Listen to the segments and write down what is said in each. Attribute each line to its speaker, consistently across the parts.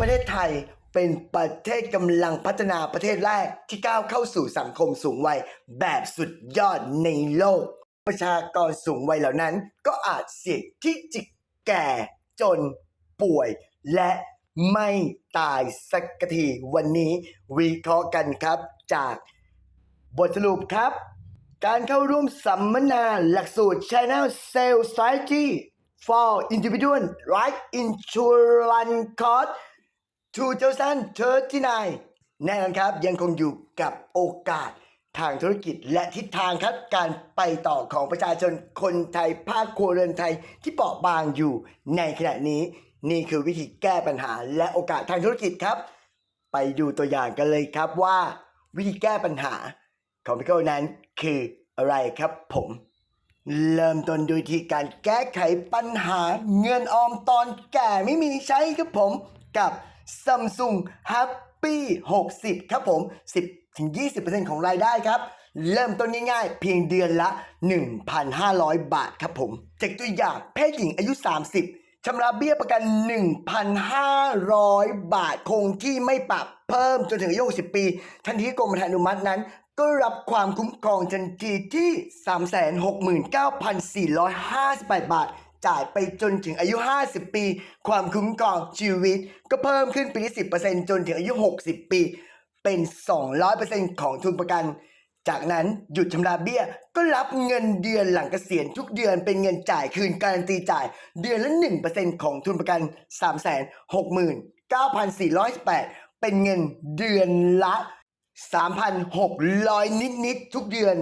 Speaker 1: ประเทศไทยเป็นประเทศกำลังพัฒนาประเทศแรกที่ก้าวเข้าสู่สังคมสูงวัยแบบสุดยอดในโลก ประชากรสูงวัยเหล่านั้น ก็อาจเสี่ยงที่จะแก่จนป่วยและไม่ตายสักทีวันนี้วิเคราะห์กันครับจากบทสรุปครับ การเข้าร่วมสัมมนาหลักสูตร Channel Sales Strategy for Individual Life Insurance Course 2039แน่นอนครับยังคงอยู่กับโอกาสทางธุรกิจและทิศทางครับการไปต่อของประชาชนคนไทยภาคครัวเรือนไทยที่เปราะบางอยู่ในขณะนี้ นี่คือวิธีแก้ปัญหาและโอกาสทางธุรกิจครับ ไปดูตัวอย่างกันเลยครับว่า วิธีแก้ปัญหาของพี่โก้นั้นคืออะไรครับผม เริ่มต้นด้วยที่การแก้ไขปัญหาเงินออมตอนแก่ไม่มีใช้ครับผมกับ Samsung Happy 60 ครับผม 10-20%ของรายได้ครับ เริ่มต้นง่ายๆ เพียงเดือนละ 1,500 บาทครับผม จากตัวอย่างเพศหญิงอายุ 30ชำระเบี้ยประกัน 1,500 บาทคงที่ไม่ปรับเพิ่มจนถึงอายุ60ปี ทันทีกรมธรรม์อนุมัตินั้นก็รับความคุ้มครองทันทีที่ 369,458 บาท จ่ายไปจนถึงอายุ 50 ปี ความคุ้มครองชีวิต ก็เพิ่มขึ้นปีที่10%จนถึงอายุ 60 ปี เป็น 200%ของทุนประกัน จากนั้นหยุดชำระเบี้ย ก็รับเงินเดือนหลังเกษียณทุกเดือนเป็นเงินจ่ายคืนการันตีจ่าย เดือนละ 1%ของทุนประกัน 369,418 เป็นเงินเดือนละ 3,600 นิดๆทุกเดือน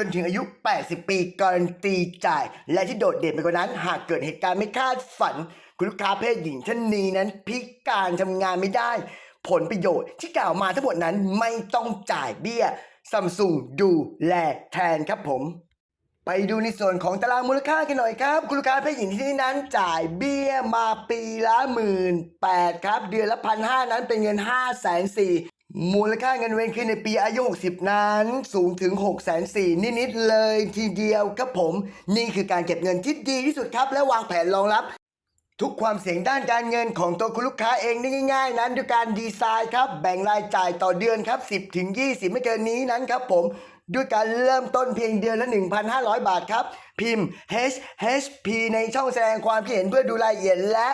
Speaker 1: จนถึงอายุ 80 ปีการันตีจ่าย และที่โดดเด่นไปกว่านั้น หากเกิดเหตุการณ์ไม่คาดฝัน คุณลูกค้าเพศหญิงท่านนี้นั้นพิการทำงานไม่ได้ ผลประโยชน์ที่กล่าวมาทั้งหมดนั้นไม่ต้องจ่ายเบี้ยซัมซุงดูแลแทนครับผม ไปดูในส่วนของตารางมูลค่ากันหน่อยครับ คุณลูกค้าเพศหญิงที่นี่นั้นจ่ายเบี้ยมาปีละหมื่นแปดครับ เดือนละพันห้านั้นเป็นเงินห้าแสนสี่ มูลค่าเงินเวนคืนในปีอายุ 60 นั้นสูงถึง 6 4 0 0 0นิด ๆ เลยทีเดียวครับผม นี่คือการเก็บเงินที่ดีที่สุดครับ และวางแผนรองรับ ทุกความเสี่ยงด้านการเงินของตัวคุณลูกค้าเองได้ง่าย ๆ นั้นด้วยการดีไซน์ครับ แบ่งรายจ่ายต่อเดือนครับ 10ถึง20 ไม่เกินนี้นั้นครับผมด้วยการเริ่มต้นเพียงเดือนละ 1,500 บาทครับ พิมพ์ HHP ในช่องแสดงความคิดเห็นเพื่อดูรายละเอียดและ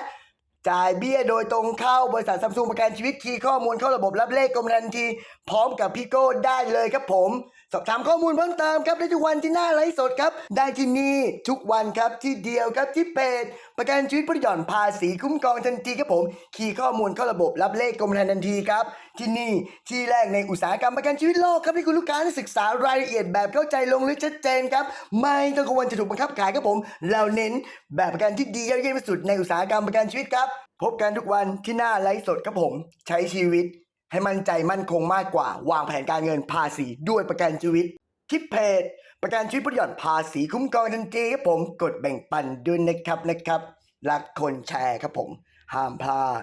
Speaker 1: จ่ายเบี้ยโดยตรงเข้าบริษัทซัมซุงประกันชีวิตคีย์ข้อมูลเข้าระบบรับเลขกรมทันที พร้อมกับพี่โก้ได้เลยครับผมสอบถามข้อมูลเพิ่มเติมครับได้ทุกวันที่หน้าไลฟ์สดครับ ได้ที่นี่ทุกวันครับที่เดียวครับที่เพจประกันชีวิตผู้หย่อนภาษีคุ้มครองทันทีครับผม คีย์ข้อมูลเข้าระบบรับเลขกรมธรรม์ทันทีครับ ที่นี่ที่แรกในอุตสาหกรรมประกันชีวิตโลกครับที่คุณลูกค้าได้ศึกษารายละเอียดแบบเข้าใจลงลึกชัดเจนครับ ไม่ต้องกังวลจะถูกบังคับขายครับผม เราเน้นแบบประกันที่ดีเยี่ยมที่สุดในอุตสาหกรรมประกันชีวิตครับ พบกันทุกวันที่หน้าไลฟ์สดครับผม ใช้ชีวิต ให้มั่นใจมั่นคงมากกว่า วางแผนการเงินภาษีด้วยประกันชีวิตคิดเพจประกันชีวิตประหย่อนภาษีคุ้มครองทันทีครับผมกดแบ่งปันด้วยนะครับนะครับรักคนแชร์ครับผม ห้ามพลาด